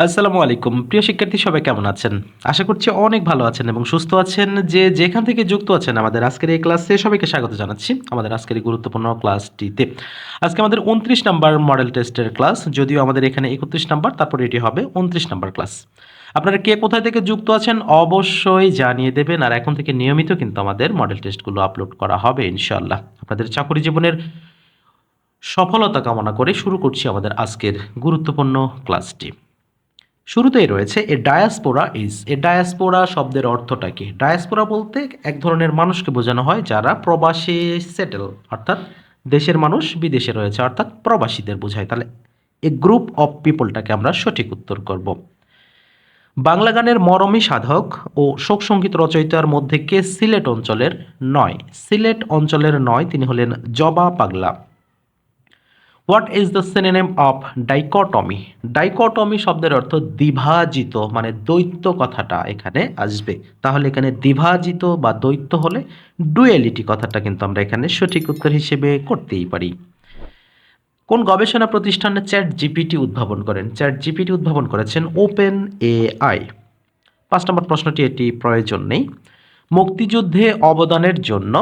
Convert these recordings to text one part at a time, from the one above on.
আসসালামু আলাইকুম। প্রিয় শিক্ষার্থী, সবাই কেমন আছেন? আশা করছি অনেক ভালো আছেন এবং সুস্থ আছেন। যে যেখান থেকে যুক্ত আছেন আমাদের আজকের এই ক্লাসে সবাইকে স্বাগত জানাচ্ছি আমাদের আজকের এই গুরুত্বপূর্ণ ক্লাসটিতে। আজকে আমাদের উনত্রিশ নাম্বার মডেল টেস্টের ক্লাস যদিও আমাদের এখানে একত্রিশ নাম্বার, তারপর এটি হবে উনত্রিশ নাম্বার ক্লাস আপনারা কে কোথায় থেকে যুক্ত আছেন অবশ্যই জানিয়ে দেবেন, আর এখন থেকে নিয়মিত কিন্তু আমাদের মডেল টেস্টগুলো আপলোড করা হবে ইনশাল্লাহ আপনাদের চাকরি জীবনের সফলতা কামনা করে শুরু করছি আমাদের আজকের গুরুত্বপূর্ণ ক্লাসটি শুরুতেই রয়েছে, a diaspora is. A diaspora শব্দের অর্থটা কি? ডায়াসপোরা বলতে এক ধরনের মানুষকে বোঝানো হয় যারা প্রবাসে সেটেল, অর্থাৎ দেশের মানুষ বিদেশে রয়েছে, অর্থাৎ প্রবাসীদের বোঝায়। তাহলে এ গ্রুপ অফ পিপলটাকে আমরা সঠিক উত্তর করব। বাংলা গানের মরমী সাধক ও শোকসঙ্গীত রচয়িতার মধ্যে কে সিলেট অঞ্চলের নয়? সিলেট অঞ্চলের নয়, তিনি হলেন Joba Pagla. What is the synonym of dichotomy dichotomy শব্দের অর্থ দ্বিভাজিত মানে দ্বৈত কথাটা এখানে আসবে। তাহলে এখানে দ্বিভাজিত বা দ্বৈত হলে ডুয়েলিটি কথাটা কিন্তু আমরা এখানে সঠিক উত্তর হিসেবে করতেই পারি। কোন গবেষণা প্রতিষ্ঠানে চ্যাট জিপিটি উদ্ভাবন করেন? চ্যাট জিপিটি উদ্ভাবন করেছেন ওপেন এ আই পাঁচ নম্বর প্রশ্নটি, এটি প্রয়োজন নেই। মুক্তিযুদ্ধে অবদানের জন্য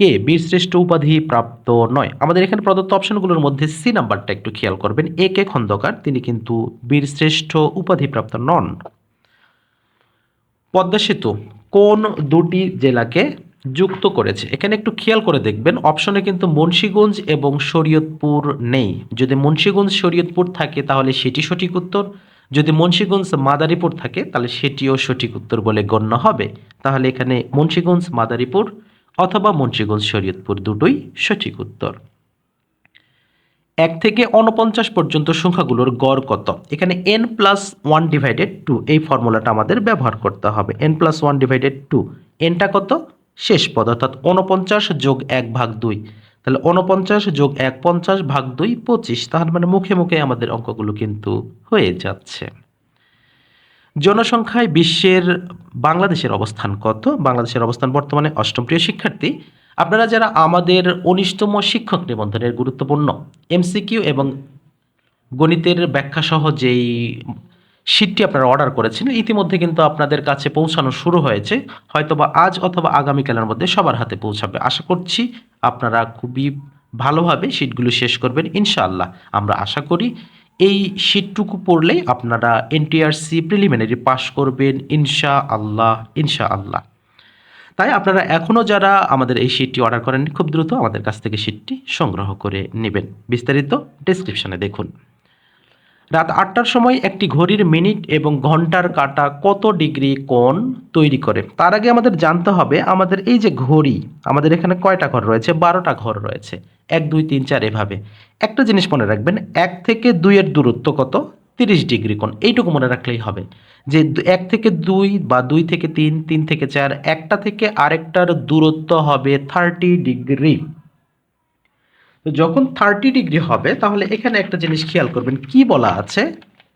কে? বীরশ্রেষ্ঠ উপাধি প্রাপ্ত নয়। আমাদের এখানে প্রদত্ত অপশনগুলোর মধ্যে সি নাম্বারটা একটু খেয়াল করবেন। এ কে খন্দকার, তিনি কিন্তু বীরশ্রেষ্ঠ উপাধিপ্রাপ্ত নন। পদ্মা সেতু কোন দুটি জেলাকে যুক্ত করেছে? এখানে একটু খেয়াল করে দেখবেন, অপশনে কিন্তু মুন্সীগঞ্জ এবং শরীয়তপুর নেই। যদি মুন্সীগঞ্জ, শরীয়তপুর থাকে, তাহলে সেটি সঠিক উত্তর। যদি মুন্সীগঞ্জ, মাদারীপুর থাকে, তাহলে সেটিও সঠিক উত্তর বলে গণ্য হবে। তাহলে এখানে মুন্সীগঞ্জ, মাদারীপুর অথবা মুন্সীগঞ্জ, শরীয়তপুর দুটোই সঠিক উত্তর। এক থেকে অনপঞ্চাশ পর্যন্ত সংখ্যাগুলোর গড় কত? এখানে N plus one divided by two ফর্মুলাটা আমাদের ব্যবহার করতে হবে। N plus one divided by two কত? শেষ পদ, অর্থাৎ উনপঞ্চাশ যোগ এক ভাগ দুই। তাহলে উনপঞ্চাশ যোগ এক, পঞ্চাশ ভাগ দুই, পঁচিশ। তাহলে মানে মুখে মুখে আমাদের অঙ্কগুলো কিন্তু হয়ে যাচ্ছে। জনসংখ্যায় বিশ্বের বাংলাদেশের অবস্থান কত? বাংলাদেশের অবস্থান বর্তমানে অষ্টম প্রিয় শিক্ষার্থী। আপনারা যারা আমাদের উনিশতম শিক্ষক নিবন্ধনের গুরুত্বপূর্ণ এমসিকিউ এবং গণিতের ব্যাখ্যা সহ যেই শীটটি আপনারা অর্ডার করেছেন, ইতিমধ্যে কিন্তু আপনাদের কাছে পৌঁছানো শুরু হয়েছে। হয়তোবা আজ অথবা আগামীকালের মধ্যে সবার হাতে পৌঁছাবে। আশা করছি আপনারা খুবই ভালোভাবে শীটগুলো শেষ করবেন, ইনশাআল্লাহ। আমরা আশা করি এই শীটটুকু পড়লেই আপনারা এনটিআরসি প্রিলিমিনারি পাস করবেন ইনশা আল্লাহ ইনশা আল্লাহ তাই আপনারা এখনও যারা আমাদের এই শীটটি অর্ডার করেন খুব দ্রুত আমাদের কাছ থেকে শীটটি সংগ্রহ করে নেবেন। বিস্তারিত ডেসক্রিপশনে দেখুন। রাত আটটার সময় একটি ঘড়ির মিনিট এবং ঘণ্টার কাটা কত ডিগ্রি কোণ তৈরি করে? তার আগে আমাদের জানতে হবে, আমাদের এই যে ঘড়ি, আমাদের এখানে কয়টা ঘর রয়েছে? বারোটা ঘর রয়েছে। এক, দুই, তিন, চার এভাবে। একটা জিনিস মনে রাখবেন, এক থেকে দুইয়ের দূরত্ব কত? তিরিশ ডিগ্রি কোণ। এইটুকু মনে রাখলেই হবে যে এক থেকে দুই বা দুই থেকে তিন তিন থেকে চার, একটা থেকে আরেকটার দূরত্ব হবে থার্টি ডিগ্রি। তো যখন থার্টি ডিগ্রি হবে, তাহলে এখানে একটা জিনিস খেয়াল করবেন, কি বলা আছে?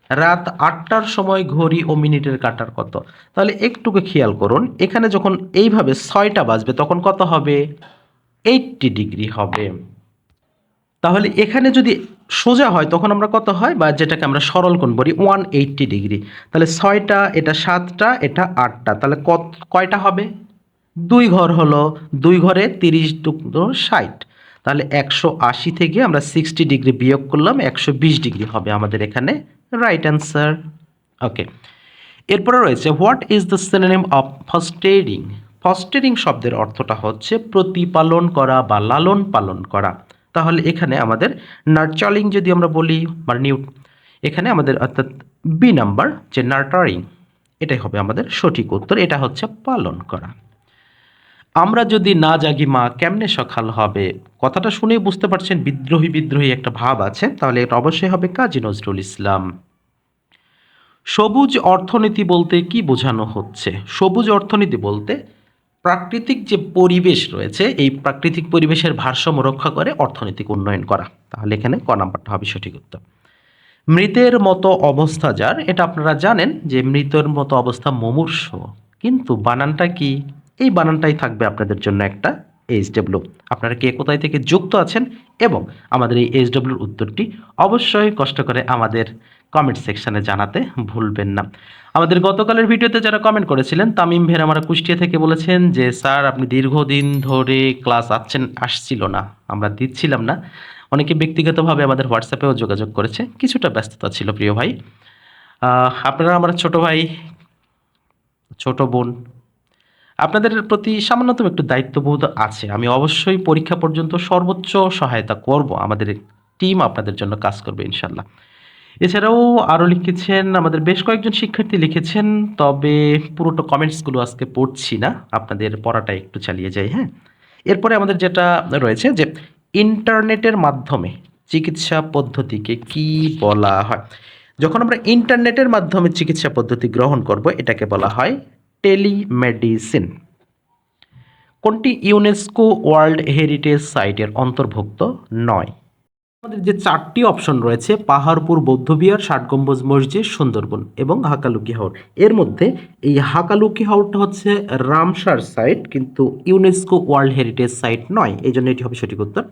রাত আটটার সময় ঘড়ি ও মিনিটের কাটার কত? তাহলে একটুকু খেয়াল করুন, এখানে যখন এইভাবে ছয়টা বাজবে, তখন কত হবে? এইটটি ডিগ্রি হবে। তাহলে এখানে যদি সোজা হয়, তখন আমরা কত হয়? বা যেটাকে আমরা সরল কোণ বলি ওয়ান এইটটি ডিগ্রি তাহলে ছয়টা, এটা সাতটা, এটা আটটা। তাহলে কত, কয়টা হবে? দুই ঘর হলো, দুই ঘরে তিরিশ টুকরো ষাট। তাহলে একশো আশি থেকে আমরা সিক্সটি ডিগ্রি বিয়োগ করলাম, একশো বিশ ডিগ্রি হবে আমাদের এখানে। রাইট অ্যান্সার ওকে এরপরে রয়েছে what is the synonym of fostering fostering শব্দের অর্থটা হচ্ছে প্রতিপালন করা বা লালন পালন করা। তাহলে এখানে আমাদের নার্চারিং যদি আমরা বলি বা নিউ, এখানে আমাদের অর্থাৎ বি নাম্বার যে নার্টারিং এটাই হবে আমাদের সঠিক উত্তর, এটা হচ্ছে পালন করা। আমরা যদি না জাগি মা, কেমনে সকাল হবে? কথাটা শুনেই বুঝতে পারছেন, বিদ্রোহী বিদ্রোহী একটা ভাব আছে, তাহলে এটা অবশ্যই হবে কাজী নজরুল ইসলাম। সবুজ অর্থনীতি বলতে কি বোঝানো হচ্ছে? সবুজ অর্থনীতি বলতে প্রাকৃতিক যে পরিবেশ রয়েছে, এই প্রাকৃতিক পরিবেশের ভারসাম্য রক্ষা করে অর্থনৈতিক উন্নয়ন করা। তাহলে এখানে ক নাম্বারটা হবে সঠিক উত্তর। মৃতের মতো অবস্থা যার, এটা আপনারা জানেন যে মৃতের মতো অবস্থা মমূর্ষ। কিন্তু বানানটা কি? এই বানানটাই থাকবে আপনাদের জন্য একটা এইচডব্লিউ আপনারা কে কোথায় থেকে যুক্ত আছেন এবং আমাদের এই এইচডব্লিউর উত্তরটি অবশ্যই কষ্ট করে আমাদের কমেন্ট সেকশনে জানাতে ভুলবেন না। আমাদের গতকালের ভিডিওতে যারা কমেন্ট করেছিলেন, তামিম ভের আমার কুষ্টিয়া থেকে বলেছেন যে, স্যার, আপনি দীর্ঘদিন ধরে ক্লাস আসছেন আসছিল না। আমরা দিচ্ছিলাম না। অনেকে ব্যক্তিগতভাবে আমাদের হোয়াটসঅ্যাপেও যোগাযোগ করেছে। কিছুটা ব্যস্ততা ছিল, প্রিয় ভাই। আপনারা, আমার ছোট ভাই, ছোট বোন আপনাদের প্রতি সামান্যতম একটু দায়িত্ববোধ আছে। আমি অবশ্যই পরীক্ষা পর্যন্ত সর্বোচ্চ সহায়তা করব। আমাদের টিম আপনাদের জন্য কাজ করবে ইনশাল্লাহ এছাড়াও আরও লিখেছেন, আমাদের বেশ কয়েকজন শিক্ষার্থী লিখেছেন, তবে পুরোটা কমেন্টসগুলো আজকে পড়ছি না। আপনাদের পড়াটা একটু চালিয়ে যাই হ্যাঁ? এরপরে আমাদের যেটা রয়েছে যে, ইন্টারনেটের মাধ্যমে চিকিৎসা পদ্ধতিকে কি বলা হয়? যখন আমরা ইন্টারনেটের মাধ্যমে চিকিৎসা পদ্ধতি গ্রহণ করব, এটাকে বলা হয় টেলিমেডিসিন। কোনটি ইউনেস্কো ওয়ার্ল্ড হেরিটেজ সাইটের অন্তর্ভুক্ত? নয়। আমাদের যে চারটি অপশন রয়েছে, পাহাড়পুর, বৌদ্ধবিহার ষাট গম্বুজ মসজিদ, সুন্দরবন এবং হাকালুকি হাওর। এর মধ্যে এই হাকালুকি হাওরটা হচ্ছে রামসার সাইট, কিন্তু ইউনেস্কো ওয়ার্ল্ড হেরিটেজ সাইট নয়। এই জন্য এটি হবে সঠিক উত্তর।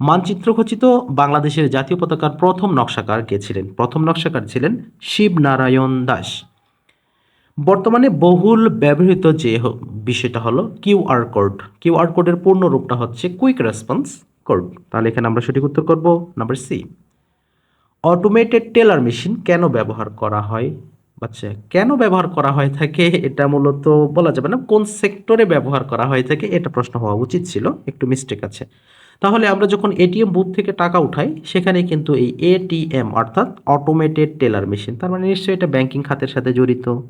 মানচিত্র খচিত বাংলাদেশের জাতীয় পতাকার প্রথম নকশাকার কে ছিলেন? প্রথম নকশাকার ছিলেন শিব নারায়ণ দাস। বর্তমানে বহুল ব্যবহৃত যে বিষয়টা হলো কিউআর কোড। কিউআর কোডের পূর্ণ রূপটা হচ্ছে কুইক রেসপন্স কোড। তাহলে এখানে আমরা সঠিক উত্তর করব, number C. Automated teller machine কেন ব্যবহার করা হয়? আচ্ছা কেন ব্যবহার করা হয়ে থাকে? এটা মূলত বলা যাবে না কোন সেক্টরে ব্যবহার করা হয়ে থাকে, এটা প্রশ্ন হওয়া উচিত ছিল, একটু মিস্টেক আছে। তাহলে আমরা যখন এটিএম বুথ থেকে টাকা উঠাই, সেখানে কিন্তু এই এটিএম অর্থাৎ অটোমেটেড টেলার মেশিন তার মানে নিশ্চয়ই এটা ব্যাংকিং খাতের সাথে জড়িত।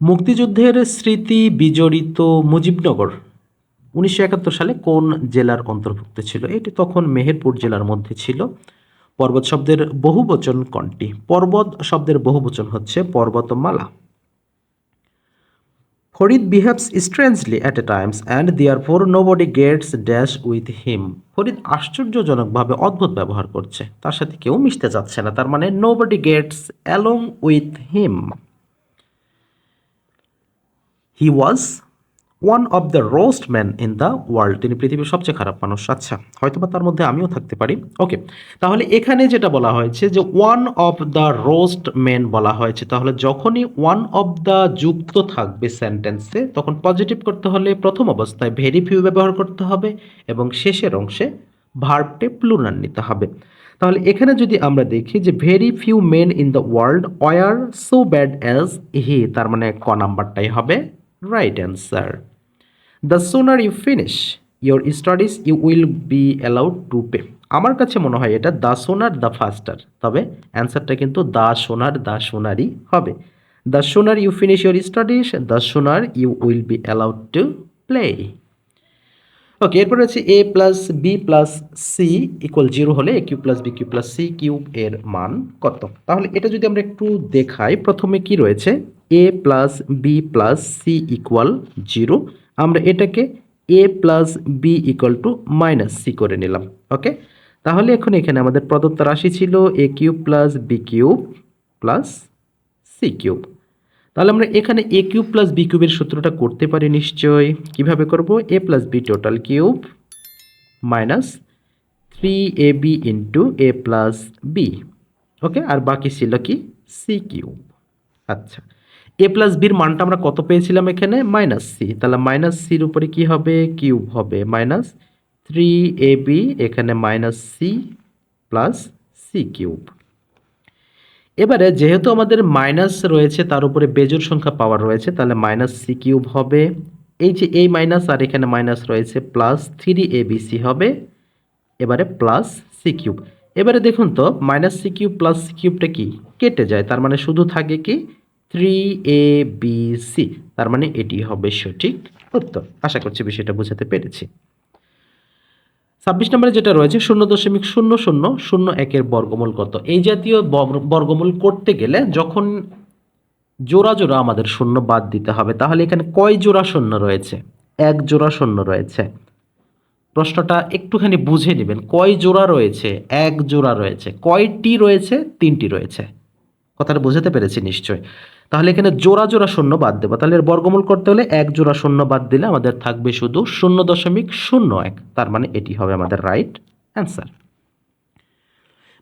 মুক্তিযুদ্ধের স্মৃতি বিজড়িত মুজিবনগর। উনিশশো একাত্তর সালে কোন জেলার অন্তর্ভুক্ত ছিল? এটি তখন মেহেরপুর জেলার মধ্যে ছিল। পর্বত শব্দের বহুবচন কোনটি? পর্বত শব্দের বহুবচন হচ্ছে পর্বতমালা। Farid behaves strangely at a times and therefore nobody gets dash with him. Farid আশ্চর্যজনকভাবে অদ্ভুত ব্যবহার করছে। তার সাথে কেউ মিশতে যাচ্ছে না। তার মানে nobody gets along with him. He was one of the roast man in the world তিনি পৃথিবীর সবচেয়ে খারাপ মানুষ। আচ্ছা হয়তোবা তার মধ্যে আমিও থাকতে পারি। ওকে তাহলে এখানে যেটা বলা হয়েছে যে one of the roast man বলা হয়েছে। তাহলে যখনই ওয়ান অফ দ্য যুক্ত থাকবে সেন্টেন্সে তখন পজিটিভ করতে হলে প্রথম অবস্থায় ভেরি ফিউ ব্যবহার করতে হবে এবং শেষের অংশে ভার্বটে প্লুরাল নিতে হবে। তাহলে এখানে যদি আমরা দেখি যে very few men in the world were so bad as he তার মানে ক নাম্বারটাই হবে। Right answer the sooner you finish your studies you will be allowed to play আমার কাছে মনে হয় এটা দ্য সোনার দ্য ফাস্টার তবে অ্যান্সারটা কিন্তু দ্য সোনার দ্য সোনারই হবে। The sooner you finish your studies the sooner you will be allowed to play okay এরপর হচ্ছে A plus B plus C equal zero হলে A cube plus B cube plus C cube এর মান কত? তাহলে এটা যদি আমরা একটু দেখাই, প্রথমে কি রয়েছে? A plus B plus C equal zero আমরা এটাকে A plus B equal to minus C করে নিলাম ওকে তাহলে এখন এখানে আমাদের প্রদত্ত রাশি ছিল A cube plus B cube plus C cube তাহলে আমরা এখানে এ কিউব প্লাস বি কিউবের সূত্রটা করতে পারি নিশ্চয়। কীভাবে করব? A plus B total cube minus three A B into A plus B okay আর বাকি ছিল কি? সি কিউব আচ্ছা। এ প্লাস বির মানটা আমরা কত পেয়েছিলাম এখানে? মাইনাস সি তাহলে মাইনাস সির উপরে কি হবে? কিউব হবে। মাইনাস থ্রি এ বি এখানে minus C plus C cube এবারে যেহেতু আমাদের মাইনাস রয়েছে, তার উপরে বেজোর সংখ্যা পাওয়ার রয়েছে, তাহলে মাইনাস সি কিউব হবে। এই যে এই মাইনাস আর এখানে মাইনাস রয়েছে plus three A B C হবে। এবারে প্লাস সি কিউব এবারে দেখুন তো minus C cube plus C কিউবটা কি? কেটে যায়। তার মানে শুধু থাকে কি? থ্রি এ বি সি তার মানে এটি হবে সঠিক উত্তর। আশা করছি বিষয়টা বোঝাতে পেরেছি। ছাব্বিশ নম্বরে যেটা রয়েছে, শূন্য দশমিক শূন্য শূন্য শূন্য একের বর্গমূল কত? এই জাতীয় বর্গ- বর্গমূল করতে গেলে যখন জোড়া জোড়া আমাদের শূন্য বাদ দিতে হবে, তাহলে এখানে কয় জোড়া শূন্য রয়েছে? এক জোড়া শূন্য রয়েছে। প্রশ্নটা একটুখানি বুঝে নেবেন। কয় জোড়া রয়েছে? এক জোড়া রয়েছে। কয়টি রয়েছে? তিনটি রয়েছে। কথাটা বোঝাতে পেরেছি নিশ্চয় তাহলে এখানে জোড়া জোড়া শূন্য বাদ দেবো। তাহলে এর বর্গমূল করতে হলে এক জোড়া শূন্য বাদ দিলে আমাদের থাকবে শুধু শূন্য দশমিক শূন্য এক। তার মানে এটি হবে আমাদের রাইট অ্যান্সার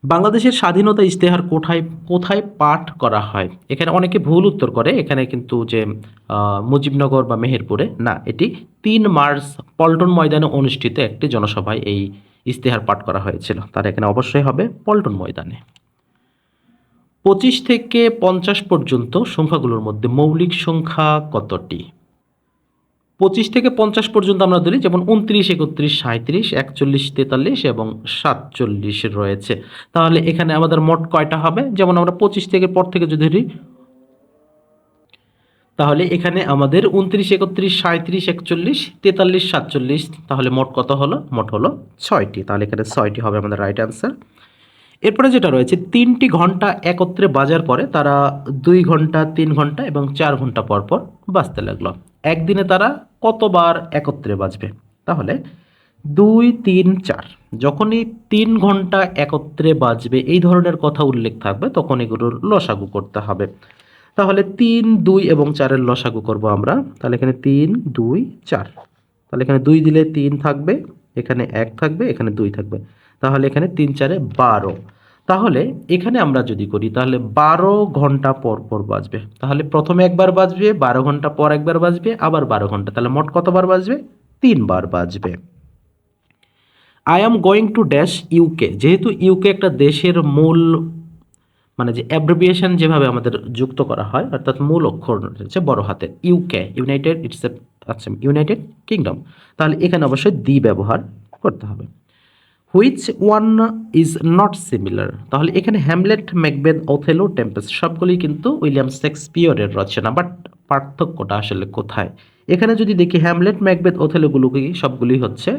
বাংলাদেশের স্বাধীনতা ইশতেহার কোথায় কোথায় পাঠ করা হয়? এখানে অনেকে ভুল উত্তর করে। এখানে কিন্তু যে মুজিবনগর বা মেহেরপুরে, না, এটি তিন মার্চ পল্টন ময়দানে অনুষ্ঠিত একটি জনসভায় এই ইশতেহার পাঠ করা হয়েছিল। তার এখানে অবশ্যই হবে পল্টন ময়দানে। পঁচিশ থেকে পঞ্চাশ পর্যন্ত সংখ্যাগুলোর মধ্যে মৌলিক সংখ্যা কতটি? পঁচিশ থেকে পঞ্চাশ পর্যন্ত আমরা ধরি, যেমন উনত্রিশ, একত্রিশ সাঁত্রিশ একচল্লিশ, তেতাল্লিশ এবং সাতচল্লিশ রয়েছে। তাহলে এখানে আমাদের মোট কয়টা হবে? যেমন আমরা পঁচিশ থেকে পর থেকে যদি ধরি, তাহলে এখানে আমাদের উনত্রিশ, একত্রিশ সাঁত্রিশ একচল্লিশ, তেতাল্লিশ, সাতচল্লিশ, তাহলে মোট কত হলো? মোট হলো ছয়টি। তাহলে এখানে ছয়টি হবে আমাদের রাইট অ্যান্সার এরপরে যেটা রয়েছে, তিনটি ঘণ্টা একত্রে বাজার পরে তারা দুই ঘণ্টা, তিন ঘণ্টা এবং চার ঘণ্টা পর পর বাজতে লাগল। একদিনে তারা কতবার একত্রে বাজবে তাহলে দুই, তিন, চার। যখনই তিন ঘণ্টা একত্রে বাজবে এই ধরনের কথা উল্লেখ থাকবে, তখন এগুলোর লসাগু করতে হবে। তাহলে তিন, দুই এবং চারের লসাগু করব আমরা। তাহলে এখানে তিন, দুই, চার। তাহলে এখানে দুই দিলে তিন থাকবে, এখানে এক থাকবে, এখানে দুই থাকবে। তাহলে এখানে তিন চারে বারো। তাহলে এখানে আমরা যদি করি, তাহলে বারো ঘণ্টা পর পর বাজবে। তাহলে প্রথমে একবার বাজবে, বারো ঘণ্টা পর একবার বাজবে, আবার বারো ঘণ্টা। তাহলে মোট কতবার বাজবে? তিনবার বাজবে। I am going to dash UK যেহেতু ইউকে একটা দেশের মূল মানে যে অ্যাব্রিভিয়েশন যেভাবে আমাদের যুক্ত করা হয়, অর্থাৎ মূল অক্ষর হচ্ছে বড় হাতের ইউকে ইউনাইটেড ইটস আচ্ছা ইউনাইটেড কিংডম তাহলে এখানে অবশ্যই দি ব্যবহার করতে হবে। Which one is not similar তাহলে এখানে হ্যামলেট ম্যাকবেদ ওথেলো টেম্পেস সবগুলি কিন্তু উইলিয়াম শেক্সপিয়রের রচনা বাট পার্থক্যটা আসলে কোথায়? এখানে যদি দেখি হ্যামলেট ম্যাকবেদ ওথেলোগুলো কি সবগুলি হচ্ছে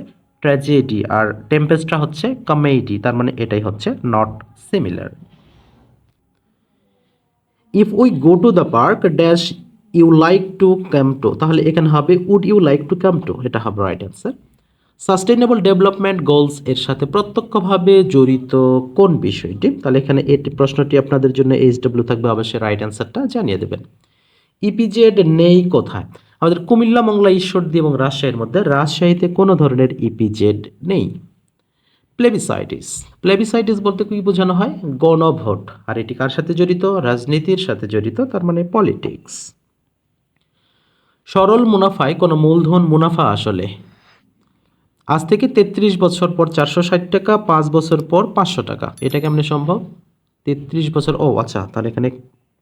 ট্র্যাজেডি আর টেম্পেসটা হচ্ছে কমেডি তার মানে এটাই হচ্ছে not similar if we go to the park dash you like to come to তাহলে এখানে হবে would you like to come to এটা হবে right answer sustainable development goals এর সাথে প্রত্যক্ষভাবে জড়িত কোন বিষয়টি? তাহলে এখানে এটি প্রশ্নটি আপনাদের জন্য এইচ ডাব্লিউ থাকবে অবশ্যই রাইট অ্যান্সারটা জানিয়ে দেবেন। ইপিজেড নেই কোথায়? আমাদের কুমিল্লা, মংলা, ঈশ্বরদী এবং রাজশাহীর মধ্যে রাজশাহীতে কোনো ধরনের ইপিজেড নেই। প্লেবিসাইটিস প্লেবিসাইটিস বলতে কি বোঝানো হয়? গণভোট। আর এটি কার সাথে জড়িত? রাজনীতির সাথে জড়িত, তার মানে পলিটিক্স সরল মুনাফায় কোনো মূলধন মুনাফা আসলে? আজ থেকে তেত্রিশ বছর পর চারশো ষাট টাকা, পাঁচ বছর পর পাঁচশো টাকা। এটা কেমনে সম্ভব? তেত্রিশ বছর, ও আচ্ছা তাহলে এখানে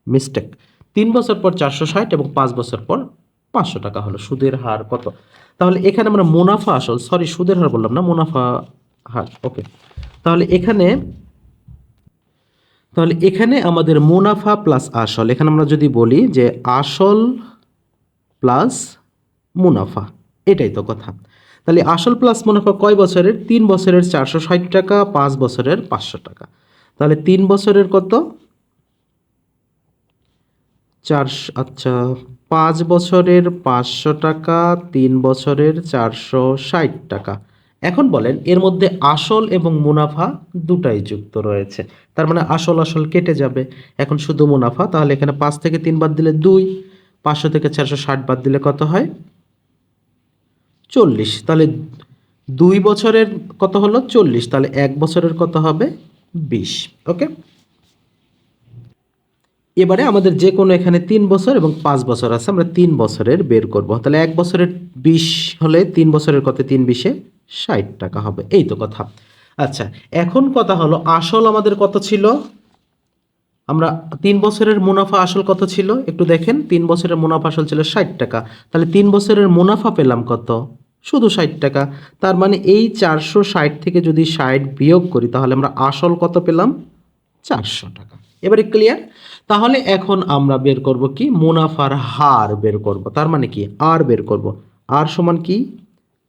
মিস্টেক তিন বছর পর চারশো ষাট এবং পাঁচ বছর পর পাঁচশো টাকা হলো। সুদের হার কত? তাহলে এখানে আমরা মুনাফা আসল সরি সুদের হার বললাম না, মুনাফা হার ওকে তাহলে এখানে তাহলে এখানে আমাদের মুনাফা প্লাস আসল। এখানে আমরা যদি বলি যে আসল প্লাস মুনাফা, এটাই তো কথা। তাহলে আসল প্লাস মুনাফা কয় বছরের? তিন বছরের চারশো ষাট টাকা, পাঁচ বছরের পাঁচশো টাকা। তাহলে তিন বছরের কত? চারশো আচ্ছা পাঁচ বছরের পাঁচশো টাকা, তিন বছরের চারশো ষাট টাকা। এখন বলেন, এর মধ্যে আসল এবং মুনাফা দুটাই যুক্ত রয়েছে। তার মানে আসল আসল কেটে যাবে। এখন শুধু মুনাফা, তাহলে এখানে পাঁচ থেকে তিন বাদ দিলে দুই, পাঁচশো থেকে চারশো ষাট বাদ দিলে কত হয়? চল্লিশ। তাহলে দুই বছরের কত হলো? চল্লিশ। তাহলে এক বছরের কত হবে? বিশ। ওকে? এবারে আমাদের যে কোনো এখানে তিন বছর এবং পাঁচ বছর আছে, আমরা তিন বছরের বের করব। তাহলে এক বছরের বিশ হলে তিন বছরের কত? তিন বিশে ষাট টাকা হবে। এই তো কথা। আচ্ছা এখন কথা হলো, আসল আমাদের কত ছিল? আমরা তিন বছরের মুনাফা আসল কত ছিল? একটু দেখেন, তিন বছরের মুনাফা আসল ছিল ষাট টাকা। তাহলে তিন বছরের মুনাফা পেলাম কত? শুধু ষাট টাকা। তার মানে এই চারশো ষাট থেকে যদি ষাট বিয়োগ করি, তাহলে আমরা আসল কত পেলাম? চারশো টাকা। এবারে ক্লিয়ার তাহলে এখন আমরা বের করব কি? মুনাফার হার বের করব। তার মানে কি? আর বের করব। আর সমান কি?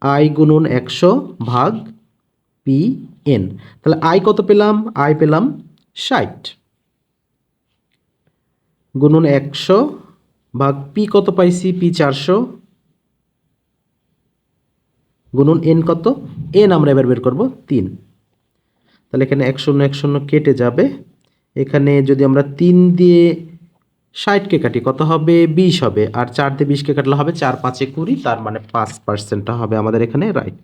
আই গুণন একশো ভাগ পি এন। তাহলে আই কত পেলাম? আই পেলাম ষাট। গুণন একশো ভাগ পি কত পাইছি? পি চারশো। গুণন এন কত? এন আমরা এবার বের করব তিন। তাহলে এখানে এক শূন্য এক শূন্য কেটে যাবে। এখানে যদি আমরা তিন দিয়ে ষাটকে কাটি, কত হবে? বিশ হবে। আর চার দিয়ে বিশকে কাটলে হবে চার পাঁচে কুড়ি, তার মানে পাঁচ পার্সেন্টটা হবে আমাদের এখানে, রাইট?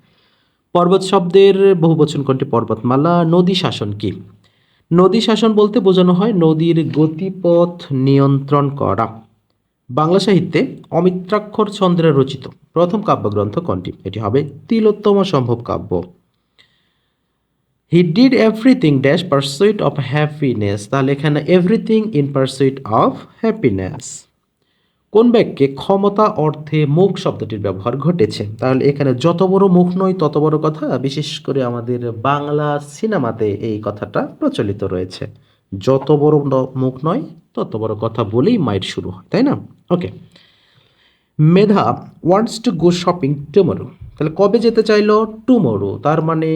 পর্বত শব্দের বহুবচন কোনটি? পর্বতমালা, নদী শাসন কি? নদী শাসন বলতে বোঝানো হয় নদীর গতিপথ নিয়ন্ত্রণ করা। বাংলা সাহিত্যে অমিত্রাক্ষর চন্দ্রের রচিত প্রথম কাব্যগ্রন্থ কোনটি? এটি হবে তিলোত্তম সম্ভব কাব্য। He did everything dash pursuit of happiness তাহলে এখানে everything in pursuit of happiness কোন বাক্যে ক্ষমতা, অর্থে মুখ শব্দটির ব্যবহার ঘটেছে? তাহলে এখানে যত বড় মুখ নয়, তত বড় কথা। বিশেষ করে আমাদের বাংলা সিনেমাতে এই কথাটা প্রচলিত রয়েছে। যত বড় মুখ নয়, তত বড় কথা বলেই মাইট শুরু হয়, তাই না? Okay. Medha wants to go shopping tomorrow তাহলে কবে যেতে চাইলো? টুমোরো তার মানে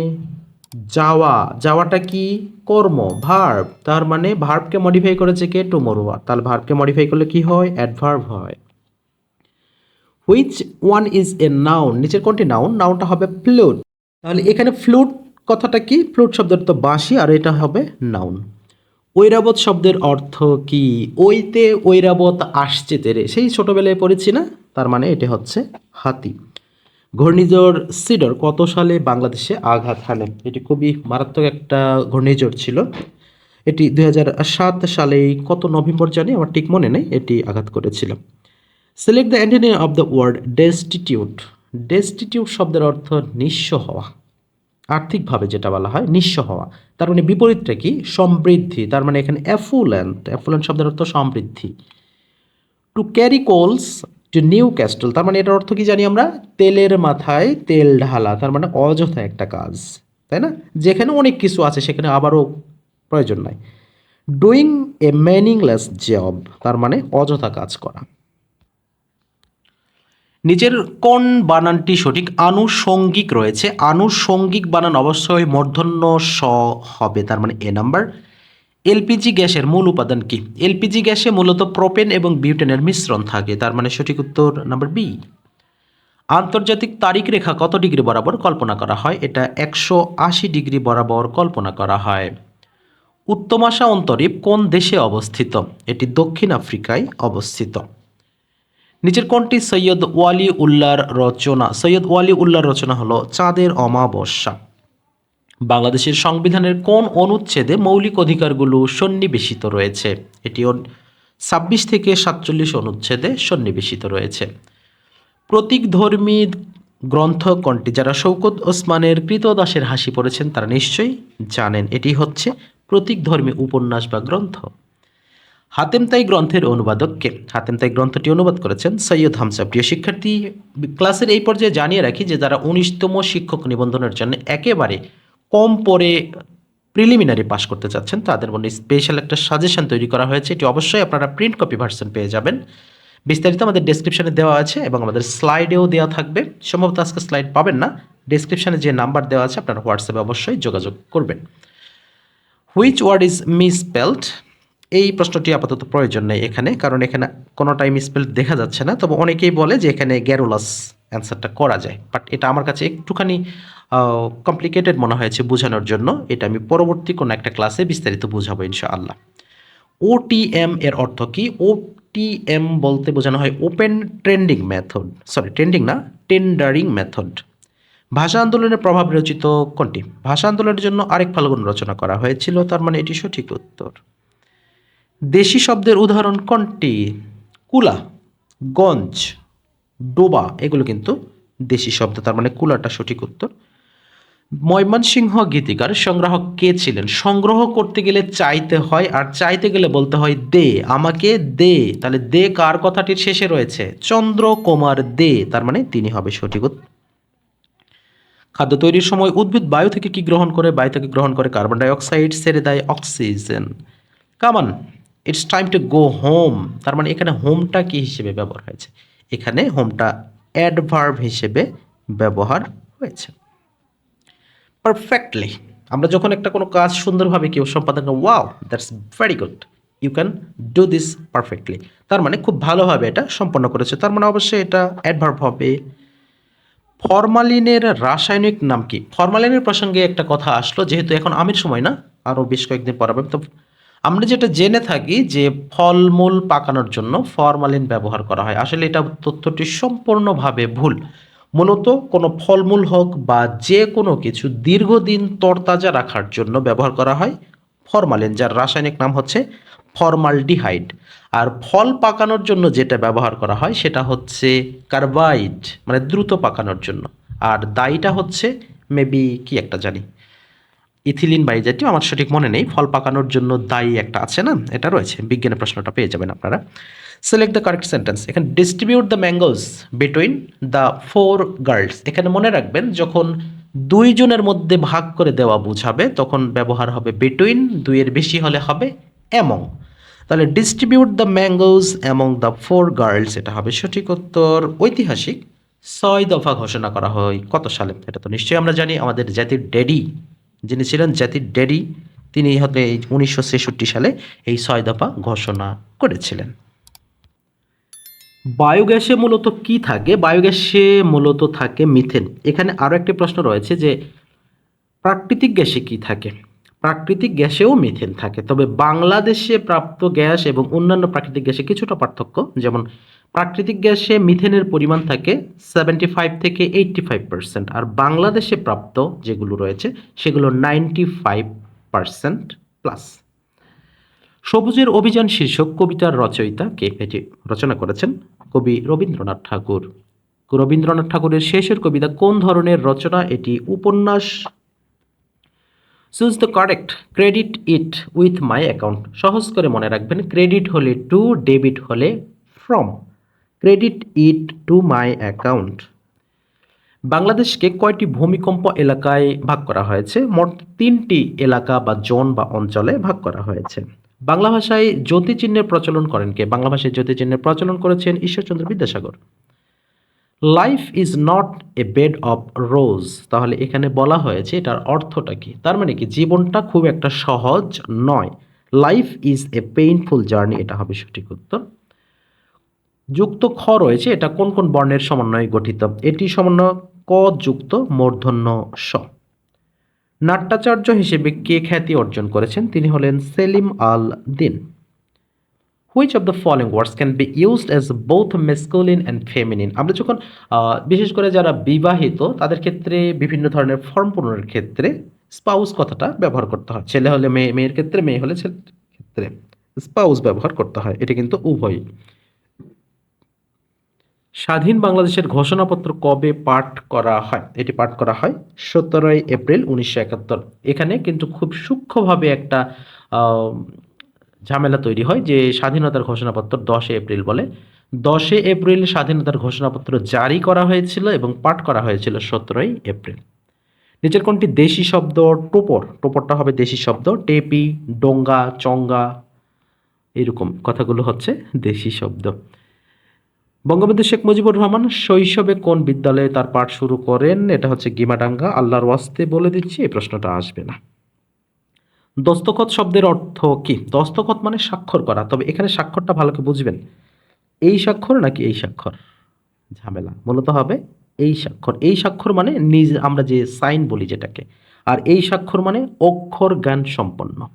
যাওয়া, যাওয়াটা কি কর্ম? ভার্ব তার মানে ভার্বকে মডিফাই করেছে কে? টুমোরো তাহলে ভার্বকে মডিফাই করলে কি হয়? অ্যাডভার্ব হয়। Which one is a noun নিচের কোনটি নাউন নাউনটা হবে ফ্লুট তাহলে এখানে ফ্লুট কথাটা কি? ফ্লুট শব্দের তো বাঁশি, আর এটা হবে নাউন ঐরাবত শব্দের অর্থ কি? ওইতে ঐরাবত আসছে তেরে। সেই ছোটবেলায় পড়েছি না? তার মানে এটা হচ্ছে হাতি। ঘূর্ণিঝড় সিডর কত সালে বাংলাদেশে আঘাত হানে? এটি খুবই মারাত্মক একটা ঘূর্ণিঝড় ছিল। এটি দুই সাত সালে কত নভেম্বর জানি, আমার ঠিক মনে নেই, এটি আঘাত করেছিল। Select the antonym of the word destitute destitute শব্দের অর্থ নিঃস্ব হওয়া। আর্থিকভাবে যেটা বলা হয়, নিঃস্ব হওয়া। তার মানে বিপরীতটা কি? সমৃদ্ধি। তার মানে এখানে অ্যাফুল্যান্ট অ্যাফুল্যান্ট শব্দের অর্থ সমৃদ্ধি। To carry coals to Newcastle তার মানে এটার অর্থ কি জানি আমরা? তেলের মাথায় তেল ঢালা, তার মানে অযথা একটা কাজ, তাই না? যেখানে অনেক কিছু আছে, সেখানে আবারও প্রয়োজন নাই। ডুইং এ মিনিংলেস জব তার মানে অযথা কাজ করা। নিচের কোন বানানটি সঠিক? আনুষঙ্গিক রয়েছে। আনুষঙ্গিক বানান অবশ্যই মূর্ধন্য স হবে, তার মানে এ নাম্বার। এলপিজি গ্যাসের মূল উপাদান কি? এলপিজি গ্যাসে মূলত প্রোপেন এবং বিউটেনের মিশ্রণ থাকে। তার মানে সঠিক উত্তর নাম্বার বি। আন্তর্জাতিক তারিখ রেখা কত ডিগ্রি বরাবর কল্পনা করা হয়? এটা একশো আশি ডিগ্রি বরাবর কল্পনা করা হয়। উত্তমাশা অন্তরীপ কোন দেশে অবস্থিত? এটি দক্ষিণ আফ্রিকায় অবস্থিত। নিচের কোনটি সৈয়দ ওয়ালি উল্লাহর রচনা? সৈয়দ ওয়ালি উল্লাহর রচনা হলো চাঁদের অমাবস্যা। বাংলাদেশের সংবিধানের কোন অনুচ্ছেদে মৌলিক অধিকারগুলো সন্নিবেশিত রয়েছে? এটি ছাব্বিশ থেকে সাতচল্লিশ অনুচ্ছেদে সন্নিবেশিত রয়েছে। প্রতীকধর্মী গ্রন্থ কোনটি? যারা শৌকত ওসমানের কৃতদাসের হাসি পড়েছেন, তারা নিশ্চয়ই জানেন, এটি হচ্ছে প্রতীকধর্মী উপন্যাস বা গ্রন্থ। হাতেমতাই গ্রন্থের অনুবাদককে হাতেমতাই গ্রন্থটি অনুবাদ করেছেন সৈয়দ হামসা প্রিয় শিক্ষার্থী, ক্লাসের এই পর্যায়ে জানিয়ে রাখি যে, যারা উনিশতম শিক্ষক নিবন্ধনের জন্য একেবারে কম পরে প্রিলিমিনারি পাস করতে চাচ্ছেন, তাদের মধ্যে স্পেশাল একটা সাজেশন তৈরি করা হয়েছে। এটি অবশ্যই আপনারা প্রিন্ট কপি ভার্সন পেয়ে যাবেন। বিস্তারিত আমাদের ডেসক্রিপশনে দেওয়া আছে এবং আমাদের স্লাইডেও দেওয়া থাকবে। সম্ভবত আজকে স্লাইড পাবেন না। ডেসক্রিপশনে যে নাম্বার দেওয়া আছে, আপনারা হোয়াটসঅ্যাপে অবশ্যই যোগাযোগ করবেন। হুইচ ওয়ার্ড ইজ মিসপেলড এই প্রশ্নটি আপাতত প্রয়োজন নেই এখানে, কারণ এখানে কোনোটাই মিসপেলড দেখা যাচ্ছে না। তবে অনেকেই বলে যে এখানে গ্যারোলাস অ্যান্সারটা করা যায়। বাট এটা আমার কাছে একটুখানি কমপ্লিকেটেড মনে হয়েছে বোঝানোর জন্য। এটা আমি পরবর্তী কোনো একটা ক্লাসে বিস্তারিত বোঝাবো ইনশাআল্লাহ। ওটিএম এর অর্থ কি? ওটিএম বলতে বোঝানো হয় open trending method sorry trending না টেন্ডারিং মেথড ভাষা আন্দোলনের প্রভাব রচিত কোনটি? ভাষা আন্দোলনের জন্য আরেক ফাল্গুন রচনা করা হয়েছিল, তার মানে এটি সঠিক উত্তর। দেশি শব্দের উদাহরণ কোনটি? কুলা, গঞ্জ ডোবা, এগুলো কিন্তু দেশি শব্দ, তার মানে কুলাটা সঠিক উত্তর। ময়মনসিংহ গীতিকার, সংগ্রাহক কে ছিলেন? সংগ্রহ করতে গেলে চাইতে হয়, আর চাইতে গেলে বলতে হয় দে। আমাকে দে। তাহলে দে কার কথাটির শেষে রয়েছে? চন্দ্র কুমার দে, তার মানে তিনি হবে সঠিক খাদ্য তৈরির সময় উদ্ভিদ বায়ু থেকে কি গ্রহণ করে? বায়ু থেকে গ্রহণ করে কার্বন ডাই অক্সাইড ছেড়ে দেয় oxygen. Come on it's time to go home তার মানে এখানে হোমটা কি হিসেবে ব্যবহার হয়েছে? এখানে হোমটা অ্যাডভার্ব হিসেবে ব্যবহার হয়েছে। পারফেক্টলি আমরা যখন একটা কোনো কাজ সুন্দরভাবে কেউ সম্পাদন করি wow that's very good you can do this perfectly তার মানে খুব ভালোভাবে এটা সম্পন্ন করেছে। তার মানে অবশ্যই এটা অ্যাডভার্ব হবে। ফরমালিনের রাসায়নিক নাম কি? ফরমালিনের প্রসঙ্গে একটা কথা আসলো, যেহেতু এখন আমের সময় না, আরও বেশ কয়েকদিন পর হবে। তো আমরা যেটা জেনে থাকি যে ফলমূল পাকানোর জন্য ফরমালিন ব্যবহার করা হয়। আসলে এটা তথ্যটি সম্পূর্ণভাবে ভুল। মূলত কোনো ফলমূল হোক বা যে কোনো কিছু দীর্ঘদিন তরতাজা রাখার জন্য ব্যবহার করা হয়। ফরমালিন, যার রাসায়নিক নাম হচ্ছে ফরমালডিহাইড। আর ফল পাকানোর জন্য যেটা ব্যবহার করা হয় সেটা হচ্ছে কার্বাইড মানে দ্রুত পাকানোর জন্য। আর দাইটা হচ্ছে মেবি কি একটা জানি। ইথিলিন বাই জাতীয়, আমার সঠিক মনে নেই। ফল পাকানোর জন্য দায়ী একটা আছে না? এটা রয়েছে। বিজ্ঞানের প্রশ্নটা পেয়ে যাবেন আপনারা। সিলেক্ট দ্য কারেক্ট সেন্টেন্স এখানে distribute the mangoes between the four girls এখানে মনে রাখবেন, যখন দুইজনের মধ্যে ভাগ করে দেওয়া বুঝাবে, তখন ব্যবহার হবে বিটুইন দুইয়ের বেশি হলে হবে এমং তাহলে distribute the mangoes among the four girls এটা হবে সঠিক উত্তর। ঐতিহাসিক ছয় দফা ঘোষণা করা হয়। কত সালে? এটা তো নিশ্চয়ই আমরা জানি। আমাদের জাতির ড্যাডি যিনি ছিলেন জাতির ড্যাডি, তিনি হতে এই উনিশশো সালে এই ছয় দফা ঘোষণা করেছিলেন। বায়োগ্যাসে মূলত কি থাকে? বায়োগ্যাসে মূলত থাকে মিথেন। এখানে আরও একটি প্রশ্ন রয়েছে যে, প্রাকৃতিক গ্যাসে কি থাকে? প্রাকৃতিক গ্যাসেও মিথেন থাকে। তবে বাংলাদেশে প্রাপ্ত গ্যাস এবং অন্যান্য প্রাকৃতিক গ্যাসে কিছুটা পার্থক্য, যেমন প্রাকৃতিক গ্যাসে মিথেনের পরিমাণ থাকে সেভেন্টি ফাইভ থেকে এইট্টি ফাইভ পার্সেন্ট আর বাংলাদেশে প্রাপ্ত যেগুলো রয়েছে সেগুলো নাইনটি ফাইভ পার্সেন্ট প্লাস সবুজের অভিযান শীর্ষক কবিতার রচয়িতা কে এটি রচনা করেছেন? কবি রবীন্দ্রনাথ ঠাকুর। রবীন্দ্রনাথ ঠাকুরের শেষের কবিতা কোন ধরনের রচনা? এটি উপন্যাস। Choose the correct credit it with my account সহজ করে মনে রাখবেন ক্রেডিট হলে টু ডেবিট হলে from credit it to my account. বাংলাদেশকে কয়টি ভূমিকম্প এলাকায় ভাগ করা হয়েছে? মোট তিনটি এলাকা বা জোন বা অঞ্চলে ভাগ করা হয়েছে। বাংলা ভাষায় জ্যোতিচিহ্নের প্রচলন করেন কে? বাংলা ভাষায় জ্যোতিচিহ্নের প্রচলন করেছেন Ishwarchandra Vidyasagar. Life is not a bed of rose তাহলে এখানে বলা হয়েছে এটার অর্থটা কি? তার মানে কি জীবনটা খুব একটা সহজ নয়। Life is a painful journey এটা হবে সঠিক উত্তর। যুক্ত খ রয়েছে, এটা কোন কোন বর্ণের সমন্বয়ে গঠিত? এটি সমন্বয় ক যুক্ত মূর্ধন্য স। নাট্যাচার্য হিসেবে কে খ্যাতি অর্জন করেছেন? তিনি হলেন Selim Al Din which of the following words can be used as both masculine and feminine আমরা যখন বিশেষ করে যারা বিবাহিত, তাদের ক্ষেত্রে বিভিন্ন ধরনের ফর্ম পূরণের ক্ষেত্রে স্পাউস কথাটা ব্যবহার করতে হয়। ছেলে হলে মেয়ে, মেয়ের ক্ষেত্রে মেয়ে হলে ছেলের ক্ষেত্রে স্পাউস ব্যবহার করতে হয়। এটা কিন্তু উভয়ই। স্বাধীন বাংলাদেশের ঘোষণাপত্র কবে পাঠ করা হয়? এটি পাঠ করা হয় সতেরোই এপ্রিল উনিশশো একাত্তর। এখানে কিন্তু খুব সূক্ষ্মভাবে একটা ঝামেলা তৈরি হয় যে স্বাধীনতার ঘোষণাপত্র দশে এপ্রিল বলে। দশে এপ্রিল স্বাধীনতার ঘোষণাপত্র জারি করা হয়েছিল এবং পাঠ করা হয়েছিল সতেরোই এপ্রিল। নিচের কোনটি দেশি শব্দ? টোপর। টোপরটা হবে দেশি শব্দ। টেপি, ডোঙ্গা, চঙ্গা, এরকম কথাগুলো হচ্ছে দেশি শব্দ। বঙ্গবন্ধু শেখ মুজিবুর রহমান শৈশবে কোন বিদ্যালয়ে তার পাঠ শুরু করেন? এটা হচ্ছে গিমাডাঙ্গা। আল্লাহর ওয়াস্তে বলে দিচ্ছি, এই প্রশ্নটা আসবে না। দস্তখত শব্দের অর্থ কি? দস্তখত মানে স্বাক্ষর করা। তবে এখানে স্বাক্ষরটা ভালো করে বুঝবেন। এই স্বাক্ষর নাকি এই স্বাক্ষর? ঝামেলা। মূলত হবে এই স্বাক্ষর। এই স্বাক্ষর মানে নিজ, আমরা যে সাইন বলি যেটাকে, আর এই স্বাক্ষর মানে অক্ষর জ্ঞান সম্পন্ন।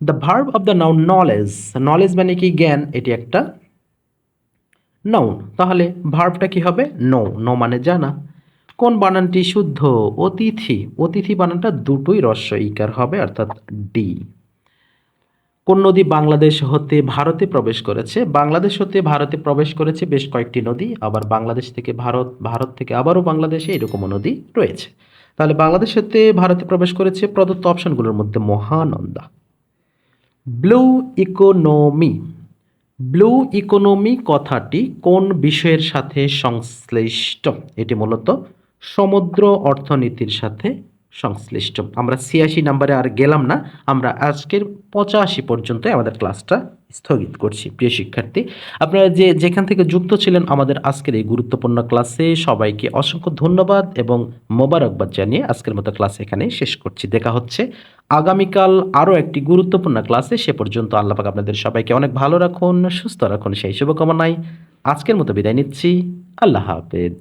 The verb of the noun knowledge knowledge মানে কি? জ্ঞান, এটি একটা নাউন তাহলে ভার্বটা কি হবে? নো নো মানে জানা। কোন বানানটি শুদ্ধ? অতিথি। অতিথি বানানটা দুটোই রস্য ইকার হবে, অর্থাৎ ডি কোন নদী বাংলাদেশ হতে ভারতে প্রবেশ করেছে? বাংলাদেশ হতে ভারতে প্রবেশ করেছে বেশ কয়েকটি নদী। আবার বাংলাদেশ থেকে ভারত ভারত থেকে আবারও বাংলাদেশে এরকমও নদী রয়েছে। তাহলে বাংলাদেশ হতে ভারতে প্রবেশ করেছে প্রদত্ত অপশনগুলোর মধ্যে Mahananda. Blue economy blue economy কথাটি কোন বিষয়ের সাথে সংশ্লিষ্ট? এটি মূলত সমুদ্র অর্থনীতির সাথে সংশ্লিষ্ট। আমরা ছিয়াশি নাম্বারে আর গেলাম না। আমরা আজকের পঁচাশি পর্যন্ত আমাদের ক্লাসটা স্থগিত করছি, প্রিয় শিক্ষার্থী। আপনারা যে যেখান থেকে যুক্ত ছিলেন আমাদের আজকের এই গুরুত্বপূর্ণ ক্লাসে সবাইকে অসংখ্য ধন্যবাদ এবং মোবারকবাদ জানিয়ে আজকের মতো ক্লাস এখানে শেষ করছি। দেখা হচ্ছে আগামীকাল আরও একটি গুরুত্বপূর্ণ ক্লাসে। সে পর্যন্ত আল্লাহ পাক আপনাদের সবাইকে অনেক ভালো রাখুন, সুস্থ রাখুন। সেই শুভকামনায় আজকের মতো বিদায় নিচ্ছি। আল্লাহ হাফেজ।